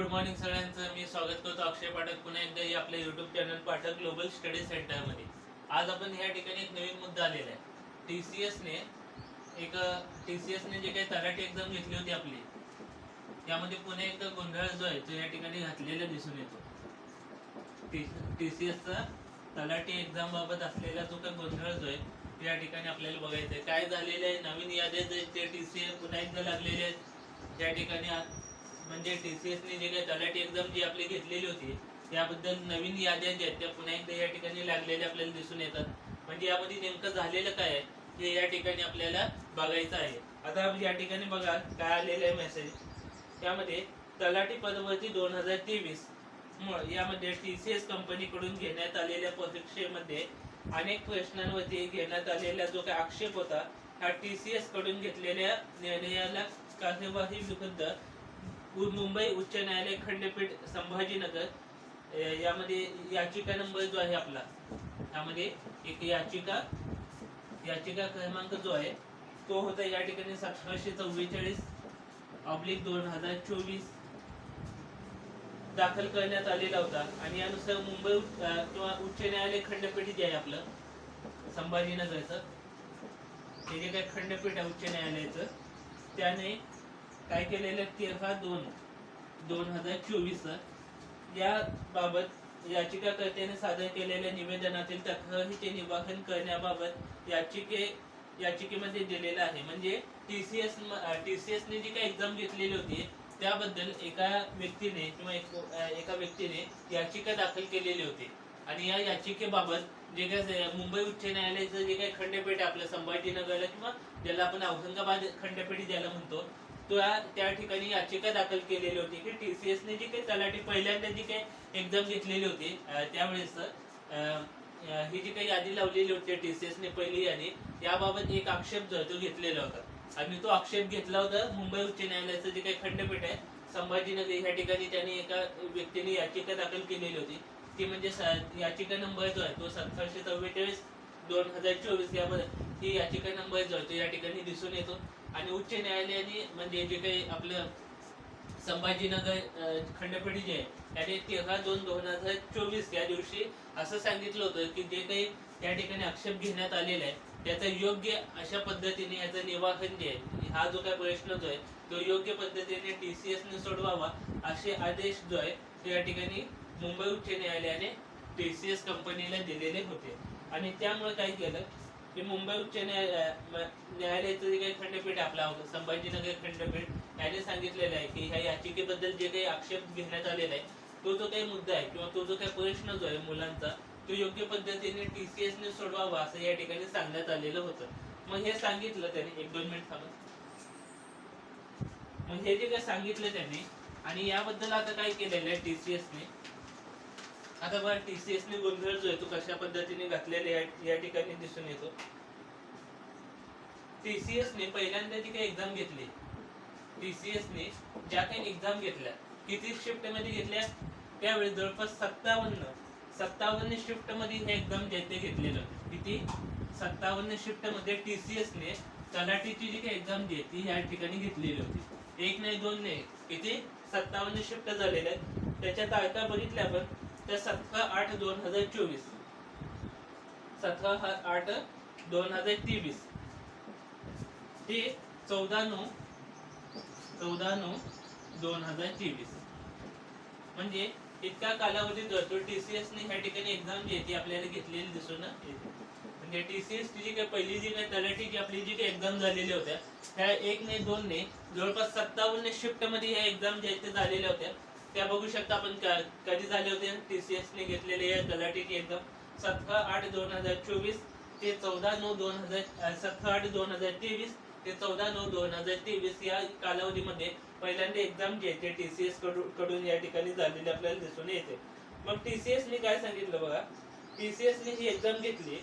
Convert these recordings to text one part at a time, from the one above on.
Good morning सगळ्यांचं. मी स्वागत करतो अक्षय पाठक. पुन्हा एकदा या आपल्या YouTube channel Pathak global study सेंटरमध्ये. आज आपण ह्या ठिकाणी एक नवीन मुद्दा आलेला आहे. टीसीएस ने एक टीसीएस ने जे काही तलाठी एक्झाम घेतली होती आपली त्यामध्ये पुन्हा एकदा गोंधळ जो आहे तो या ठिकाणी घातलेला दिसून येतो. टीसीएसचा तलाठी एक्झाम बाबत असलेला जो काही गोंधळ जो आहे तो या ठिकाणी आपल्याला बघायचा आहे. काय झालेलं आहे? नवीन याद्या जे ते टीसीएस पुन्हा एकदा लागलेले आहेत त्या ठिकाणी म्हणजे टी सी ने जे काही तलाठी एक्झाम जी आपली घेतलेली होती त्याबद्दल नवीन याद्या ज्या आहेत त्या पुन्हा एकदा या ठिकाणी लागलेल्या आपल्याला दिसून येतात. म्हणजे यामध्ये नेमकं झालेलं काय आहे हे या ठिकाणी आपल्याला बघायचं आहे. आता या ठिकाणी बघा काय आलेलं आहे मेसेज त्यामध्ये तलाठी पदवरती दोन हजार तेवीस. यामध्ये टीसीएस कंपनीकडून घेण्यात आलेल्या परीक्षेमध्ये अनेक प्रश्नांवरती घेण्यात आलेला जो काही आक्षेप होता हा टी सीएसकडून घेतलेल्या निर्णयाला कार्यवाही विरुद्ध मुंबई उच्च न्यायालय खंडपीठ संभाजीनगर यामध्ये याचिका नंबर जो आहे आपला त्यामध्ये एक याचिका याचिका क्रमांक जो आहे तो होता या ठिकाणी सतराशे चव्वेचाळीस ऑब्लिक दोन हजार चोवीस दाखल करण्यात आलेला होता. आणि यानुसार मुंबई किंवा उच्च न्यायालय खंडपीठ जे आहे आपलं संभाजीनगरचं हे जे काही खंडपीठ आहे उच्च न्यायालयाचं त्याने काय केलेले तेरा दोन दोन हजार चोवीस या बाबत याचिकाकर्त्याने सादर केलेल्या निवेदनातील तक्रारीचे निवारण करण्याबाबत याचिके याचिकेमध्ये दिलेलं आहे. म्हणजे T C S T C एसने जी काही एक्झाम घेतलेली होती त्याबद्दल एका व्यक्तीने किंवा एक, एका व्यक्तीने याचिका दाखल केलेली होती. आणि या याचिकेबाबत जे काही मुंबई उच्च न्यायालयाचं जे काही खंडपीठ आहे आपलं संभाजीनगरला किंवा ज्याला आपण औरंगाबाद खंडपीठ ज्याला म्हणतो त्या त्या ठिकाणी याचिका दाखल केलेली होती की टीसीएस जी काही तलाठी पहिल्यांदा जी काही एक्झाम घेतलेली होती त्यावेळेस ही जी काही यादी लावलेली होती टीसीएस पहिली यादी याबाबत एक आक्षेप जो आहे तो घेतलेला होता. आणि तो आक्षेप घेतला होता मुंबई उच्च न्यायालयाचं जे काही खंडपीठ आहे संभाजीनगर ह्या ठिकाणी त्यांनी एका व्यक्तीने याचिका दाखल केलेली होती. ती म्हणजे याचिका नंबर जो आहे तो सतराशे चव्वेचाळीस दोन हजार चोवीस यामध्ये ही याचिका नंबर जळतो या ठिकाणी दिसून येतो. आणि उच्च न्यायालयाने म्हणजे जे काही आपलं संभाजीनगर खंडपीठ जे आहे त्याने तेरा दोन दोन हजार चोवीस या दिवशी असं सांगितलं होतं की जे काही त्या ठिकाणी आक्षेप घेण्यात आलेला आहे त्याचा योग्य अशा पद्धतीने याचं निवाहन जे आहे हा जो काही प्रश्न जो आहे तो योग्य पद्धतीने टीसीएस ने सोडवावा असे आदेश जो आहे तो या ठिकाणी मुंबई उच्च न्यायालयाने टीसीएस कंपनीला दिलेले होते. आणि त्यामुळे काय केलं की मुंबई उच्च न्यायालयाचं जे काही खंडपीठ आपला होतं संभाजीनगर खंडपीठ याने सांगितलेलं आहे की ह्या याचिकेबद्दल जे काही आक्षेप घेण्यात आलेला आहे तो जो काही मुद्दा आहे किंवा तो जो काही प्रश्न जो आहे मुलांचा तो योग्य पद्धतीने टीसीएस ने सोडवावा असं या ठिकाणी सांगण्यात आलेलं होतं. मग हे सांगितलं त्याने एक दोन मिनिट थांबत मग हे जे काही सांगितलं त्याने आणि याबद्दल आता काय केलेलं आहे टीसीएस ने आता बघा टीसीएस ने गोंधळ जो आहे तो कशा पद्धतीने घातलेला या- ठिकाणी दिसून येतो. टीसीएस ने पहिल्यांदा जी काही एक्झाम घेतली? टीसीएस ने ज्या काही एक्झाम घेतल्या किती शिफ्टमध्ये घेतल्या? त्यावेळी जवळपास सत्तावन्न सत्तावन्न शिफ्टमध्ये हे एक्झाम जे ते घेतलेलं. किती? सत्तावन्न शिफ्टमध्ये टीसीएस ने तलाठीची जी काही एक्झाम जी ती या ठिकाणी घेतलेली होती. एक नाही दोन नाही. किती? सत्तावन्न शिफ्ट झालेल्या आहेत. त्याच्या तारखा बघितल्या आपण तर सतरा आठ दोन हजार चोवीस. सतरा आठ दोन हजार तेवीस. ते चौदा नऊ चौदा नऊ दोन हजार तेवीस. म्हणजे इतका कालावधी जातो टीसीएस ने ह्या ठिकाणी एक्झाम जी आहे ती आपल्याला घेतलेली दिसून येते म्हणजे टीसीएस ची जी काही पहिली जी काही तलाठी जी आपली जी काही एक्झाम झालेल्या होत्या ह्या एक ने दोन ने जवळपास सत्तावन्न शिफ्टमध्ये ह्या एक्झाम ज्या आहेत ते झालेल्या होत्या. त्या बघू शकता आपण कधी झाले होते? टीसीएस ने घेतलेले या तलाठीची सतरा आठ दोन हजार चोवीस ते चौदा नऊ दोन हजार सतरा आठ दोन हजार तेवीस ते चौदा नऊ दोन हजार तेवीस या कालावधीमध्ये पहिल्यांदा एक्झाम जी आहे टीसीएसकडून कडून या ठिकाणी झालेली आपल्याला दिसून येते. मग टीसीएस ने काय सांगितलं बघा? टीसीएस ने ही एक्झाम घेतली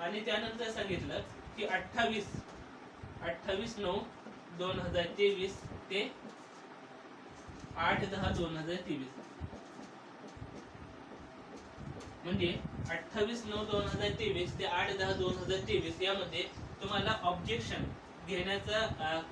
आणि त्यानंतर सांगितलं की अठ्ठावीस अठ्ठावीस नऊ दोन हजार तेवीस ते आठ दहा दोन हजार तेवीस. म्हणजे अठ्ठावीस नऊ दोन हजार तेवीस ते आठ दहा दोन हजार तेवीस यामध्ये तुम्हाला ऑब्जेक्शन घेण्याचा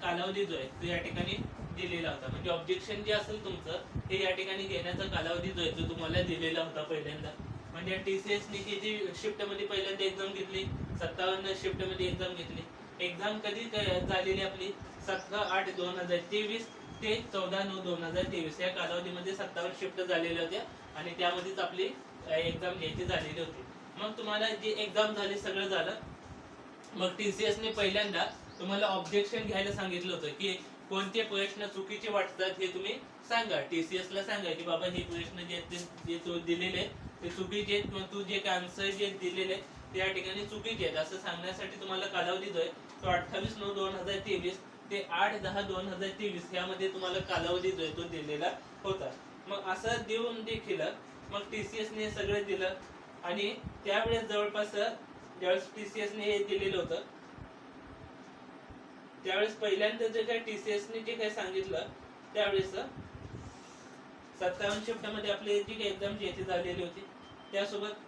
कालावधी जो आहे तो या ठिकाणी दिलेला होता. म्हणजे ऑब्जेक्शन जे असेल तुमचं हे या ठिकाणी घेण्याचा कालावधी जो आहे तो तुम्हाला दिलेला होता पहिल्यांदा. म्हणजे टीसीएस ने जी शिफ्टमध्ये पहिल्यांदा एक्झाम घेतली? सत्तावन्न शिफ्टमध्ये एक्झाम घेतली. एक्झाम कधी झालेली आपली? सतरा आठ दोन हजार तेवीस ते चौदा नऊ दोन हजार तेवीस. या कालावधीमध्ये सत्तावर शिफ्ट झालेल्या होत्या आणि त्यामध्येच आपली एक्झाम घ्यायची झालेली होती. मग तुम्हाला जे एक्झाम झाली सगळं झालं. मग टीसीएस ने पहिल्यांदा तुम्हाला ऑब्जेक्शन घ्यायला सांगितलं होतं की कोणते प्रश्न चुकीचे वाटतात हे तुम्ही सांगा. टीसीएस ला सांगा की बाबा हे प्रश्न जे जे तू दिलेले ते चुकीचे तू जे आन्सर जे दिलेले आहेत ते या ठिकाणी चुकीचे आहेत. असं सांगण्यासाठी तुम्हाला कालावधी जो आहे तो अठ्ठावीस नऊ दोन हजार तेवीस ते आठ दहा दोन हजार तेवीस यामध्ये तुम्हाला कालावधी जो आहे तो दिलेला होता. मग असं देऊन देखील मग टीसीएस सगळं दिलं. आणि त्यावेळेस जवळपास ज्यावेळेस टीसीएस ने हे दिलेलं होतं त्यावेळेस पहिल्यांदा जे काय टीसीएस ने जे काय सांगितलं त्यावेळेस सत्तावन्न शिफ्टमध्ये आपली जी काही एक्झाम जी झालेली होती. त्यासोबत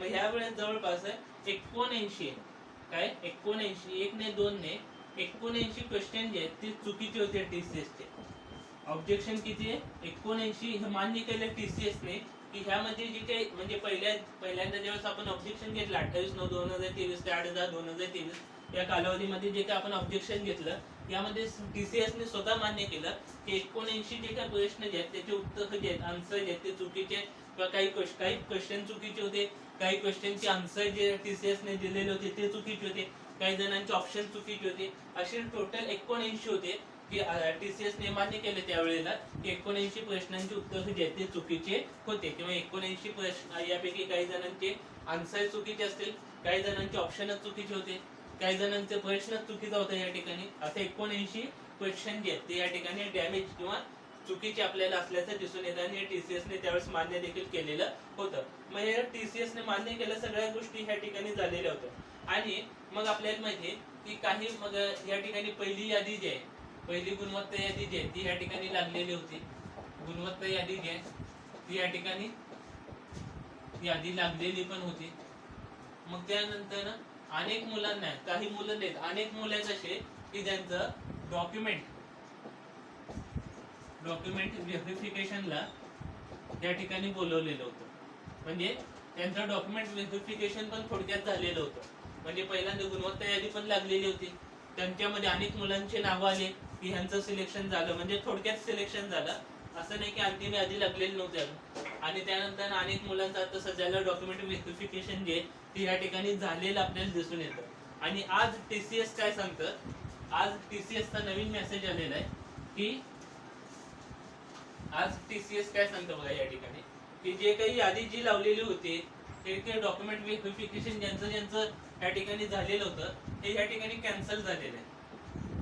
मग ह्या वेळेस जवळपास एकोणऐंशी काय? एकोणऐंशी एक ने दोन ने एकोणऐंशी क्वेश्चन जे आहेत ते चुकीचे होते टी सी एसचे ऑब्जेक्शन किती आहे? एकोणऐंशी. हे मान्य केलं सी एसने की ह्यामध्ये जे काही म्हणजे पहिल्या पहिल्यांदा ज्यावेळेस आपण ऑब्जेक्शन घेतलं अठ्ठावीस नऊ दोन हजार तेवीस ते आठ हजार दोन हजार तेवीस या कालावधीमध्ये जे काही आपण ऑब्जेक्शन घेतलं यामध्ये टीसीएस ने स्वतः मान्य केलं की एकोणऐंशी जे काही प्रश्न जे आहेत त्याचे उत्तर जे आहेत आन्सर जे आहेत ते चुकीचे किंवा काही क्वेश्चन काही क्वेश्चन चुकीचे होते. काही क्वेश्चनचे आन्सर जे टीसीएस ने दिलेले होते ते चुकीचे होते. काही जणांचे ऑप्शन चुकीचे होते. असे टोटल एकोणऐंशी होते की टीसीएस ने मान्य केले त्यावेळेला की एकोणऐंशी प्रश्नांची उत्तर जे ते चुकीचे होते. किंवा एकोणऐंशी प्रश्न यापैकी काही जणांचे आन्सर चुकीचे असतील काही जणांचे ऑप्शनच चुकीचे होते काही जणांचे प्रश्नच चुकीचा होता या ठिकाणी. असे एकोणऐंशी क्वेश्चन जे आहेत ते या ठिकाणी डॅमेज किंवा चुकीची आपल्याला असल्याचं दिसून येतं आणि टीसीएस ने त्यावेळेस मान्य देखील केलेलं होतं. मग हे टीसीएस ने मान्य केलं सगळ्या गोष्टी ह्या ठिकाणी झालेल्या होत्या. आणि मग आपल्याला माहितीये की काही मग या ठिकाणी पहिली यादी जी आहे पहिली गुणवत्ता यादी जी आहे ती या ठिकाणी लागलेली होती. गुणवत्ता यादी जी आहे ती या ठिकाणी यादी लागलेली पण होती. मग त्यानंतर अनेक मुलांना काही मुलं नाहीत अनेक मुलं आहेत असे की ज्यांचं डॉक्युमेंट डॉक्युमेंट व्हेरिफिकेशनला त्या ठिकाणी बोलवलेलं होतं. म्हणजे त्यांचं डॉक्युमेंट व्हेरिफिकेशन पण थोडक्यात झालेलं होतं. म्हणजे पहिल्यांदा गुणवत्ता यादी पण लागलेली होती. त्यांच्यामध्ये अनेक मुलांचे नाव आले की ह्यांचं सिलेक्शन झालं. म्हणजे थोडक्यात सिलेक्शन झालं. असं नाही की अंतिम यादी लागलेली नव्हती आणि त्यानंतर अनेक मुलांचं आता सध्याला डॉक्युमेंट व्हेरिफिकेशन जे ते या ठिकाणी झालेलं आपल्याला दिसून येतं. आणि आज टीसीएस काय सांगतं? आज टीसीएस चा नवीन मेसेज आलेला आहे की आज टीसीएस काय सांगतं बघा या ठिकाणी? की जे काही यादी जी लावलेली होती ते काही डॉक्युमेंट व्हेरिफिकेशन ज्यांचं ज्यांचं या ठिकाणी झालेलं होतं ते या ठिकाणी कॅन्सल झालेलं आहे.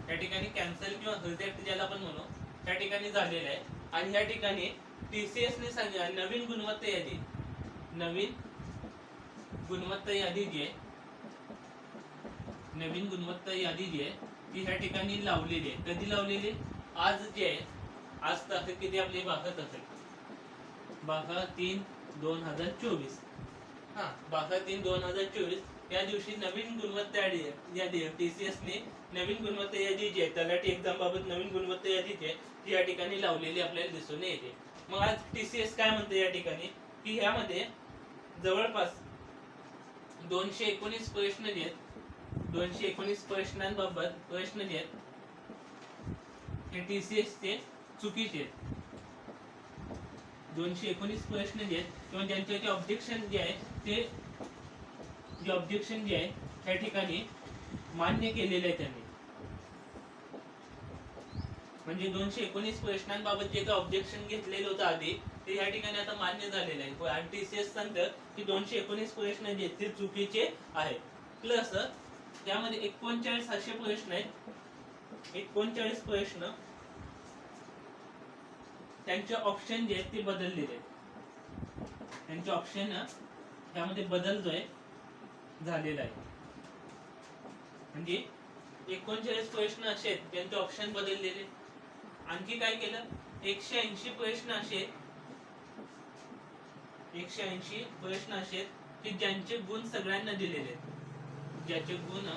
या ठिकाणी कॅन्सल किंवा रिजेक्ट ज्याला आपण म्हणू त्या ठिकाणी झालेलं आहे. आणि या ठिकाणी टीसीएस ने सांगितलं नवीन गुणवत्ता यादी नवीन गुणवत्ता यादी जी आहे नवीन गुणवत्ता यादी जी आहे ती ह्या ठिकाणी लावलेली आहे. कधी लावलेली? आज जी आहे आज तारीख किती आपली बारा तारीख बारा तीन दोन हजार चोवीस. हा बारा तीन दोन हजार चोवीस. या दिवशी नवीन गुणवत्ता यादी यादी टीसीएस ने नवीन गुणवत्ता यादी जी आहे तलाठी एक्झाम बाबत नवीन गुणवत्ता यादी जी आहे ती या ठिकाणी लावलेली आपल्याला दिसून येते. मग आज टीसीएस काय म्हणते या ठिकाणी? की ह्यामध्ये जवळपास दोनशे एकोणीस प्रश्न जे आहेत दोनशे एकोणीस प्रश्नांबाबत प्रश्न जे आहेत हे टीसीएस चे चुकीचे आहेत. दोनशे एकोणीस प्रश्न जे आहेत किंवा ज्यांचे ऑब्जेक्शन जे आहे ते जे ऑब्जेक्शन जे आहे त्या ठिकाणी मान्य केलेले आहे त्यांनी. म्हणजे दोनशे एकोणीस प्रश्नांबाबत जे काही ऑब्जेक्शन घेतलेलं होतं आधी ते या ठिकाणी आता मान्य झालेलं आहे आणि एस सांगतं की दोनशे एकोणीस प्रश्न जे आहेत ते चुकीचे आहेत. प्लस त्यामध्ये एकोणचाळीस असे प्रश्न आहेत. एकोणचाळीस प्रश्न त्यांचे ऑप्शन जे आहेत ते बदललेले आहेत. त्यांचे ऑप्शन त्यामध्ये बदल जो आहे झालेला आहे. म्हणजे एकोणचाळीस प्रश्न असे आहेत त्यांचे ऑप्शन बदललेले आणखी काय केलं? एकशे ऐंशी प्रश्न असे आहेत. एकशे ऐंशी प्रश्न असे आहेत की ज्यांचे गुण सगळ्यांना दिलेले आहेत. ज्याचे गुण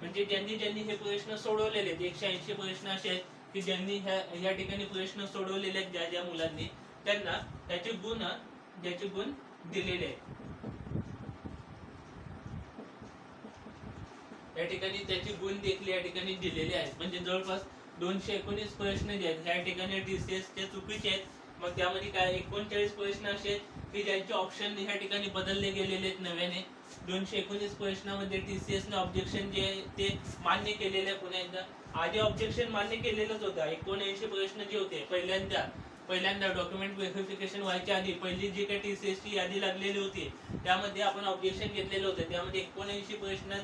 म्हणजे ज्यांनी ज्यांनी हे प्रश्न सोडवलेले आहेत एकशे ऐंशी प्रश्न असे आहेत. की ज्यांनी ह्या ह्या ठिकाणी प्रश्न सोडवलेले आहेत ज्या ज्या मुलांनी त्यांना त्याचे गुण ज्याचे गुण दिलेले आहेत. या ठिकाणी त्याचे गुण देखील या ठिकाणी दिलेले आहेत. म्हणजे जवळपास दोनशे एकोणीस प्रश्न जे आहेत ह्या ठिकाणी डीसीएस ते चुकीचे आहेत. मग त्यामध्ये काय एकोणचाळीस प्रश्न असे आहेत की ज्यांचे ऑप्शन ह्या ठिकाणी बदलले गेलेले आहेत नव्याने. दोनशे एकोणीस प्रश्नामध्ये टीसीएस ने ऑब्जेक्शन जे आहे ते मान्य केलेले आहे पुन्हा एकदा. आधी ऑब्जेक्शन मान्य केलेलंच होतं. एकोणऐंशी प्रश्न जे होते पहिल्यांदा पहिल्यांदा डॉक्युमेंट व्हेरिफिकेशन व्हायच्या आधी पहिली जी काही टीसीएस ची यादी लागलेली होती त्यामध्ये आपण ऑब्जेक्शन घेतलेलं होतं. त्यामध्ये एकोणऐंशी प्रश्न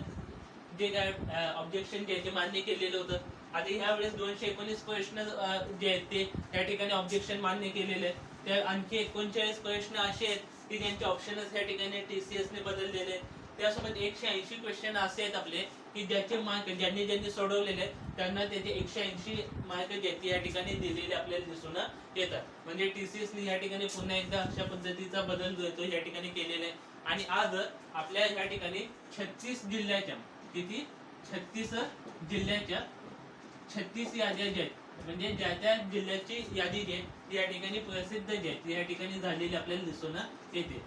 जे काय ऑब्जेक्शन जे आहे ते मान्य केलेलं होतं. आता ह्या वेळेस दोनशे एकोणीस प्रश्न जे आहेत ते त्या ठिकाणी ऑब्जेक्शन मान्य केलेले आहेत. त्या आणखी एकोणचाळीस प्रश्न असे आहेत की ज्यांचे ऑप्शनच या ठिकाणी टीसीएस ने बदललेले आहेत. त्यासोबत एकशे ऐंशी क्वेश्चन असे आहेत आपले की ज्याचे मार्क ज्यांनी ज्यांनी सोडवलेले आहेत त्यांना त्याचे एकशे ऐंशी मार्क जे या ठिकाणी दिलेले आपल्याला दिसून येतात. म्हणजे टीसीएस ने या ठिकाणी पुन्हा एकदा अशा पद्धतीचा बदल जो आहे तो या ठिकाणी केलेला आहे. आणि आज आपल्या या ठिकाणी छत्तीस जिल्ह्याच्या किती? छत्तीस जिल्ह्याच्या छत्तीस याद्या ज्या आहेत म्हणजे ज्या त्या जिल्ह्याची यादी जी आहे या ठिकाणी प्रसिद्ध जी आहे या ठिकाणी झालेली आपल्याला दिसून येते.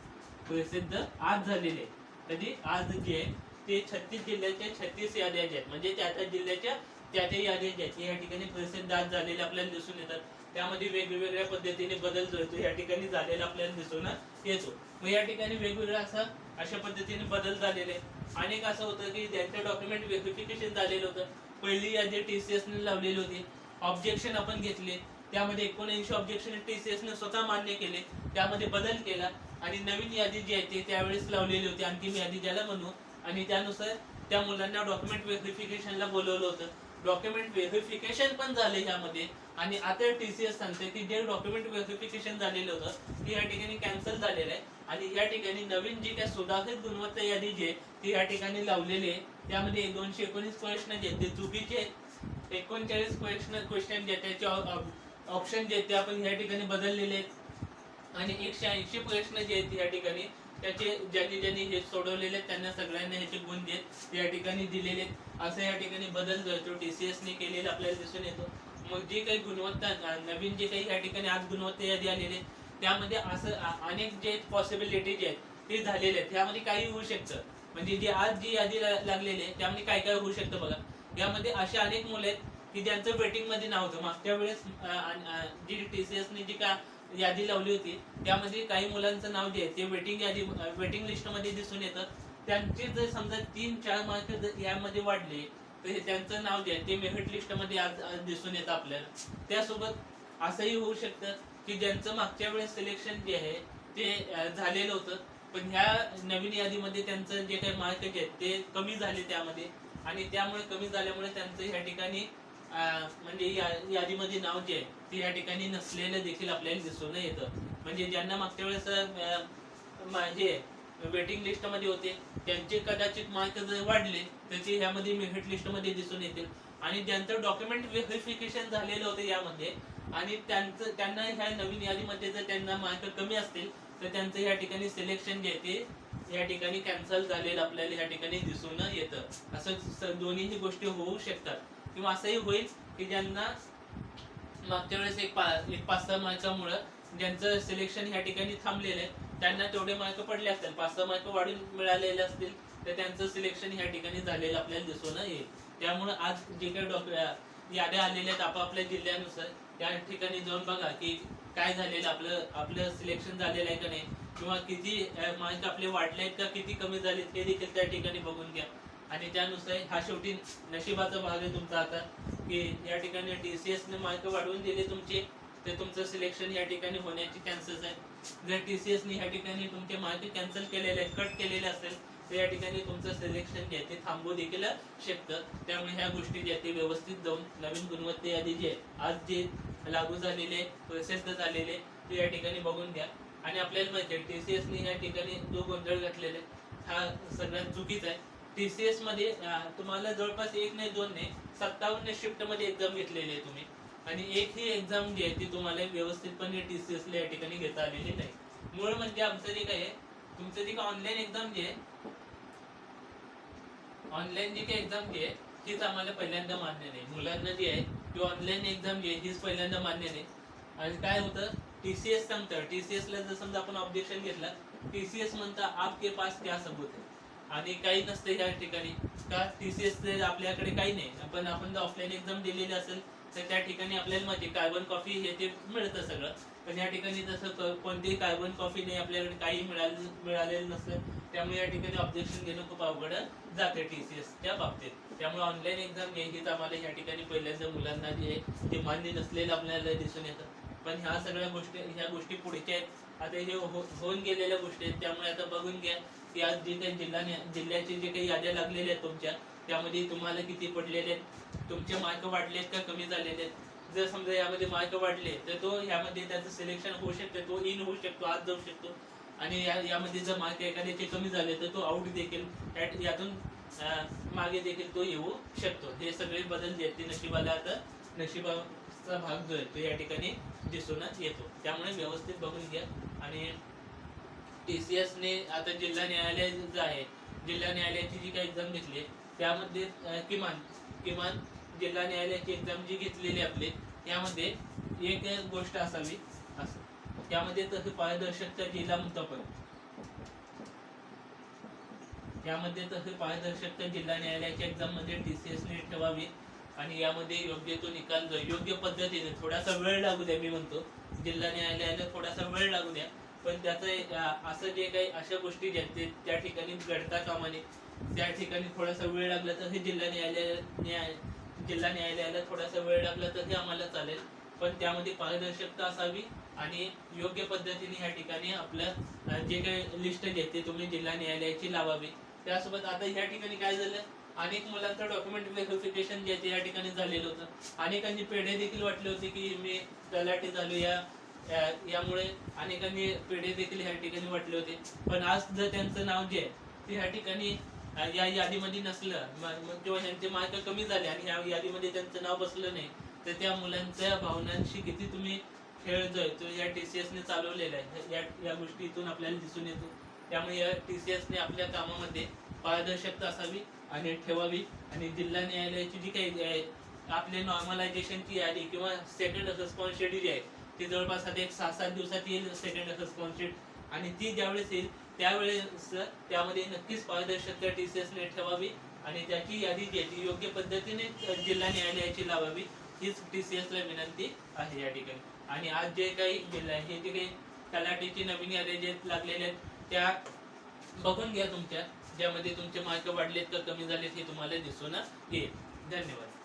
प्रसिद्ध आज झालेले कधी? आज जे आहे ते छत्तीस जिल्ह्याच्या छत्तीस याद्या आहेत. म्हणजे त्या त्या जिल्ह्याच्या त्या त्या याद्या आहेत. या ठिकाणी प्रसिद्ध आज झालेले आपल्याला दिसून येतात. त्यामध्ये वेगवेगळ्या पद्धतीने बदल जो येतो या ठिकाणी झालेला आपल्याला दिसून येतो. मग या ठिकाणी वेगवेगळा असा अशा पद्धतीने बदल झालेले अनेक असं होतं की ज्यांचं डॉक्युमेंट व्हेरिफिकेशन झालेलं होतं. पहिली यादी टीसीएस ने लावलेली होती ऑब्जेक्शन आपण घेतले. त्यामध्ये एकोणऐंशी ऑब्जेक्शन टीसीएस ने स्वतः मान्य केले. त्यामध्ये बदल केला. आणि नवीन यादी जी आहे ती त्यावेळेस लावलेली होती. अंतिम यादी ज्याला म्हणू आणि त्यानुसार त्या मुलांना डॉक्युमेंट व्हेरिफिकेशनला बोलवलं होतं. डॉक्युमेंट व्हेरिफिकेशन पण झाले यामध्ये. आणि आता टी सी एस सांगते की जे डॉक्युमेंट व्हेरिफिकेशन झालेलं होतं ते या ठिकाणी कॅन्सल झालेलं आहे. आणि या ठिकाणी नवीन जी काय सुधारित गुणवत्ता यादी जी आहे ती या ठिकाणी लावलेली आहे. त्यामध्ये दोनशे एकोणीस प्रश्न जे ते चुकीचे आहेत. एकोणचाळीस प्रश्न क्वेश्चन जे त्याचे ऑप्शन जे आहेत ते आपण या ठिकाणी बदललेले आहेत. आणि एकशे ऐंशी प्रश्न जे आहेत या ठिकाणी त्याचे ज्यांनी ज्यांनी हे सोडवलेले त्यांना सगळ्यांना ह्याचे गुण देत या ठिकाणी दिलेले असं या ठिकाणी बदल जो आहे ने केलेला आपल्याला दिसून येतो. मग जी काही गुणवत्ता नवीन जे काही या ठिकाणी आज गुणवत्ता यादी आलेली आहे त्यामध्ये असं अनेक जे पॉसिबिलिटी जे आहेत ते झालेले आहेत. त्यामध्ये काही होऊ शकतं. म्हणजे जी आज जी यादी लागलेली आहे त्यामध्ये काय काय होऊ शकतं बघा. यामध्ये असे अनेक मुलं आहेत की ज्यांचं वेटिंगमध्ये नाव होतं मागच्या वेळेस जी टीसीएस ने जी का यादी लावली होती. त्यामध्ये काही मुलांचं नाव जे आहे ते वेटिंग यादी वेटिंग लिस्टमध्ये दिसून येतं. त्यांचे जर समजा तीन चार मार्क जर यामध्ये वाढले तर हे त्यांचं नाव जे आहे ते मेरिट लिस्टमध्ये आज दिसून येतं आपल्याला. त्यासोबत असंही होऊ शकतं की ज्यांचं मागच्या वेळेस सिलेक्शन जे आहे ते झालेलं होतं. पण ह्या नवीन यादीमध्ये त्यांचं जे काही मार्क जे आहेत ते कमी झाले त्यामध्ये. आणि त्यामुळे कमी झाल्यामुळे त्यांचं ह्या ठिकाणी म्हणजे या- यादीमध्ये नाव जे आहे ते या ठिकाणी नसलेलं देखील आपल्याला दिसून येतं. म्हणजे ज्यांना मागच्या वेळेस माझे वेटिंग लिस्टमध्ये होते त्यांचे कदाचित मार्क जर वाढले तर ते ह्यामध्ये मेरिट लिस्टमध्ये दिसून येतील. आणि ज्यांचं डॉक्युमेंट व्हेरिफिकेशन झालेलं होतं यामध्ये आणि त्यांचं त्यांना ह्या नवीन यादीमध्ये जर त्यांना मार्क कमी असतील तर त्यांचं या ठिकाणी सिलेक्शन जे ते या ठिकाणी कॅन्सल झालेलं आपल्याला या ठिकाणी दिसून येतं. असं दोन्हीही गोष्टी होऊ शकतात. किंवा असंही होईल की ज्यांना मागच्या वेळेस एक पा एक पाच सहा मार्कामुळं ज्यांचं सिलेक्शन ह्या ठिकाणी थांबलेलं आहे त्यांना तेवढे मार्क पडले असतील. पाच सहा मार्क वाढून मिळालेले असतील तर त्यांचं सिलेक्शन ह्या ठिकाणी झालेलं आपल्याला दिसून येईल. त्यामुळे आज जे काही डॉक्टर याद्या आलेल्या आहेत आपापल्या जिल्ह्यानुसार त्या ठिकाणी जाऊन बघा की काय झालेलं आपलं आपलं सिलेक्शन झालेलं आहे का नाही किंवा किती मार्क आपले वाढले आहेत का किती कमी झालेत हे देखील त्या ठिकाणी बघून घ्या. आणि त्यानुसार हा शेवटी नशिबाचा भाग आहे तुमचा आता की या ठिकाणी डी सी एसने मार्क वाढवून दिले तुमचे तर तुमचं सिलेक्शन या ठिकाणी होण्याची चान्सेस आहे जर टीसीएस ने या ठिकाणी तुमचे मार्क कॅन्सल केलेले आहेत कट केलेले असेल तर या ठिकाणी तुमचं सिलेक्शन जे आहे ते थांबवू देखील शकतं त्यामुळे ह्या गोष्टी ज्या ते व्यवस्थित जाऊन नवीन गुणवत्ता यादी जी आहे आज जे लागू झालेले प्रसिद्ध झालेले ते या ठिकाणी बघून घ्या. आणि आपल्याला माहिती आहे टीसीएस ने या ठिकाणी जो गोंधळ घातलेला आहे हा सगळ्यात चुकीचा आहे. टीसीएसमध्ये तुम्हाला जवळपास एक नाही दोन नाही सत्तावन्न शिफ्टमध्ये एक्झाम घेतलेली आहे तुम्ही. आणि एक ही एक्झाम जी आहे ती तुम्हाला व्यवस्थितपणे टीसीएस ला या ठिकाणी घेता आलेली नाही. मूळ म्हणजे आमचं जे काय आहे तुमचं जी का ऑनलाईन एक्झाम जी आहे ऑनलाईन जी काही एक्झाम जी आहे तीच आम्हाला पहिल्यांदा मान्य नाही. मुलांना जी आहे ती ऑनलाईन एक्झाम जी आहे हीच पहिल्यांदा मान्य नाही. आणि काय होतं टीसीएस सांगतं टीसीएस ला जर समजा आपण ऑब्जेक्शन घेतला टीसीएस म्हणता आपके पास क्या सबूत आहे? आणि काही नसते या ठिकाणी. का? टीसीएस आपल्याकडे काही नाही. पण आपण जर ऑफलाईन एक्झाम दिलेली असेल तर त्या ठिकाणी आपल्याला माहिती कार्बन कॉफी हे ते मिळतं सगळं. पण या ठिकाणी जसं क- कोणतीही कार्बन कॉफी नाही आपल्याकडे काही मिळालं मिळालेलं नसतं. त्यामुळे या ठिकाणी ऑब्जेक्शन घेणं खूप अवघड जाते टीसीएस एसच्या बाबतीत. त्यामुळे ऑनलाईन एक्झाम घ्यायचीच आम्हाला या ठिकाणी पहिल्यांदा मुलांना जे ते मान्य नसलेलं आपल्याला दिसून येतं. पण ह्या सगळ्या गोष्टी ह्या गोष्टी पुढच्या आहेत. आता हे हो- होऊन गेलेल्या गोष्टी आहेत. त्यामुळे आता बघून घ्या. या जे काही जिल्हा जिल्ह्याचे जे काही याद्या लागलेल्या आहेत तुमच्या त्यामध्ये तुम्हाला किती पडलेले आहेत? तुमचे मार्क वाढलेत का कमी झालेले आहेत? जर समजा यामध्ये मार्क वाढले तर तो यामध्ये त्याचं सिलेक्शन होऊ शकते तो इन होऊ शकतो आज जाऊ शकतो. आणि या यामध्ये जर मार्क एखाद्याचे कमी झाले तर तो आउट देखील यातून मागे देखील तो येऊ शकतो. हे सगळे बदल जे आहेत ते नशिबाला आता नशिबाचा भाग जो आहे तो या ठिकाणी दिसून येतो. त्यामुळे व्यवस्थित बघून घ्या आणि टी सी एसने आता जिल्हा न्यायालय जे आहे. जिल्हा न्यायालयाची जी काही एक्झाम घेतली त्यामध्ये किमान किमान जिल्हा न्यायालयाची एक्झाम जी घेतलेली आपली त्यामध्ये एक गोष्ट असावी. असं. त्यामध्ये तसं पारदर्शकता जिल्हा म्हणतो पण. यामध्ये तसं पारदर्शकता जिल्हा न्यायालयाच्या एक्झाममध्ये टीसीएस ने ठेवावी आणि यामध्ये योग्य तो निकाल योग्य पद्धतीने थोडासा वेळ लागू द्या मी म्हणतो. जिल्हा न्यायालयाला थोडासा वेळ लागू द्या. पण त्याचं असं जे काही अशा गोष्टी ज्या त्या ठिकाणी घडता कामाने त्या ठिकाणी थोडासा वेळ लागला तर हे जिल्हा न्यायालय न्याय जिल्हा न्यायालयाला थोडासा वेळ लागला तर हे आम्हाला चालेल. पण त्यामध्ये पारदर्शकता असावी आणि योग्य पद्धतीने ह्या ठिकाणी आपलं जे काही लिस्ट घेते तुम्ही जिल्हा न्यायालयाची लावावी. त्यासोबत आता ह्या ठिकाणी काय झालं? अनेक मुलांचं डॉक्युमेंट व्हेरिफिकेशन जे या ठिकाणी झालेलं होतं. अनेकांनी पेढे देखील वाटले होते की मी तलाठी झालो या- यामुळे अनेकांनी पेढे देखील ह्या ठिकाणी वाटले होते. पण आज जर त्यांचं नाव जे आहे ते ह्या ठिकाणी या यादीमध्ये नसलं किंवा त्यांचे मार्क कमी झाले आणि ह्या यादीमध्ये त्यांचं नाव बसलं नाही तर त्या मुलांच्या भावनांशी किती तुम्ही खेळ जो आहे तो या टी सी ने चालवलेला आहे. या या गोष्टी इथून आपल्याला दिसून येतो. त्यामुळे या टीसीएस ने आपल्या कामामध्ये पारदर्शकता असावी आणि ठेवावी. आणि जिल्हा न्यायालयाची जी काही आहे, आपले नॉर्मलायझेशनची यादी किंवा सेकंड रिस्पॉन्स जी आहे ते जवळपास आता एक सहा सात दिवसात येईल सेकंड रिस्पॉन्स शीट आणि ती ज्यावेळेस येईल त्यावेळेस त्यामध्ये नक्कीच पारदर्शकता टी सी एसने ठेवावी आणि त्याची यादी जी आहे ती योग्य पद्धतीने जिल्हा न्यायालयाची लावावी हीच टी सी ला विनंती आहे या ठिकाणी. आणि आज जे काही जिल्हा हे जे काही तलाठीची नवीन यादी जे लागलेल्या आहेत त्या बघून घ्या तुमच्या. ज्यामध्ये तुमचे मार्क वाढलेत तर कमी झालेत हे तुम्हाला दिसून येईल. धन्यवाद.